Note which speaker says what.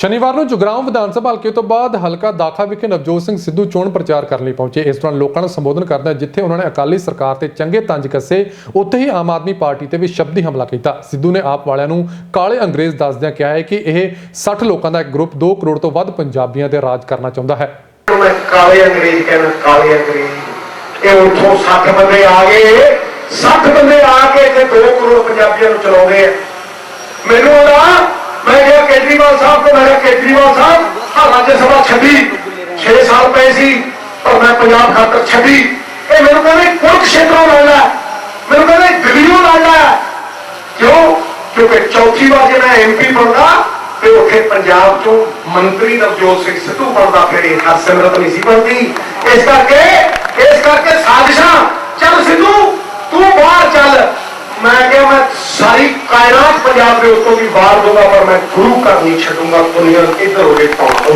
Speaker 1: ਸ਼ਨੀਵਾਰ ਨੂੰ ਜੁਗਰਾਉਂ ਵਿਧਾਨ ਸਭਾ ਹਲਕੇ ਤੋਂ ਬਾਅਦ ਹਲਕਾ ਦਾਖਾ ਵਿਖੇ ਨਵਜੋਤ ਸਿੰਘ ਸਿੱਧੂ ਚੋਣ ਪ੍ਰਚਾਰ ਕਰਨ ਲਈ ਪਹੁੰਚੇ। ਇਸ ਦੌਰਾਨ ਲੋਕਾਂ ਨੂੰ ਸੰਬੋਧਨ ਕਰਦਿਆਂ ਜਿੱਥੇ ਉਹਨਾਂ ਨੇ ਅਕਾਲੀ ਸਰਕਾਰ ਤੇ ਚੰਗੇ ਤੰਜ ਕੱਸੇ, ਉੱਥੇ ਹੀ ਆਮ ਆਦਮੀ ਪਾਰਟੀ ਤੇ ਵੀ ਸ਼ਬਦੀ ਹਮਲਾ ਕੀਤਾ। ਸਿੱਧੂ ਨੇ ਆਪ ਵਾਲਿਆਂ ਨੂੰ ਕਾਲੇ ਅੰਗਰੇਜ਼ ਦੱਸਦਿਆਂ ਕਿਹਾ ਹੈ ਕਿ ਇਹ 60 ਲੋਕਾਂ ਦਾ ਇੱਕ ਗਰੁੱਪ 2 ਕਰੋੜ ਤੋਂ ਵੱਧ ਪੰਜਾਬੀਆਂ ਤੇ ਰਾਜ ਕਰਨਾ ਚਾਹੁੰਦਾ ਹੈ।
Speaker 2: ਮੈਂ ਕਾਲੇ ਅੰਗਰੇਜ਼ ਕਹਿੰਦਾ, ਕਾਲੇ ਅੰਗਰੇਜ਼। ਇਹ ਉੱਥੋਂ 60 ਬੰਦੇ ਆ ਗਏ। 60 ਬੰਦੇ ਆ ਕੇ ਇੱਥੇ 2 ਕਰੋੜ ਪੰਜਾਬੀਆਂ ਨੂੰ ਚਲਾਉਂਦੇ ਆ। ਮੈਨੂੰ ਕਿਹਾ ਕੇਜਰੀਵਾਲ ਸਾਹਿਬ ਤੋਂ ਮੈਂ ਕਿਹਾ ਕੇਜਰੀਵਾਲ ਸਾਹਿਬ 6 ਸਾਲ ਪਏ ਸੀ, ਪਰ ਮੈਂ ਪੰਜਾਬ ਖਾਤਰ ਛੱਡੀ ਇਹ ਮੈਨੂੰ ਕਹਿੰਦੇ ਕੁਰਕਸ਼ੇਤਰੋਂ ਲੈਣਾ ਮੈਨੂੰ ਕਹਿੰਦੇ ਦਿੱਲੀੋਂ ਲੈਣਾ ਕਿਉਂ? ਕਿਉਂਕਿ ਚੌਥੀ ਵਾਰ ਜੇ ਮੈਂ ਐਮਪੀ ਬਣਦਾ, ਤੇ ਉੱਥੇ ਪੰਜਾਬ ਤੋਂ ਮੰਤਰੀ ਨਵਜੋਤ ਸਿੰਘ ਸਿੱਧੂ ਬਣਦਾ, ਫਿਰ ਇਹ ਹਰਸਿਮਰਤ ਨਹੀਂ ਸੀ ਬਣਦੀ। ਇਸ ਕਰਕੇ ਇਸ ਕਰਕੇ ਸਾਜ਼ਿਸ਼ਾਂ ਚੱਲ ਸਿੱਧੂ ਤੂੰ ਬਾਹਰ ਚੱਲ ਮੈਂ ਕਿਹਾ ਮੈਂ ਸਾਰੀ ਕਾਇਨਾਤ ਪੰਜਾਬ ਦੇ ਉੱਤੋਂ ਦੀ ਬਾਹਰ ਦੂੰਗਾ ਪਰ ਮੈਂ ਗੁਰੂ ਘਰ ਨਹੀਂ ਛੱਡੂੰਗਾ, ਦੁਨੀਆ ਇੱਧਰ ਹੋਵੇ ਤਾਂ ਪਾਉਂ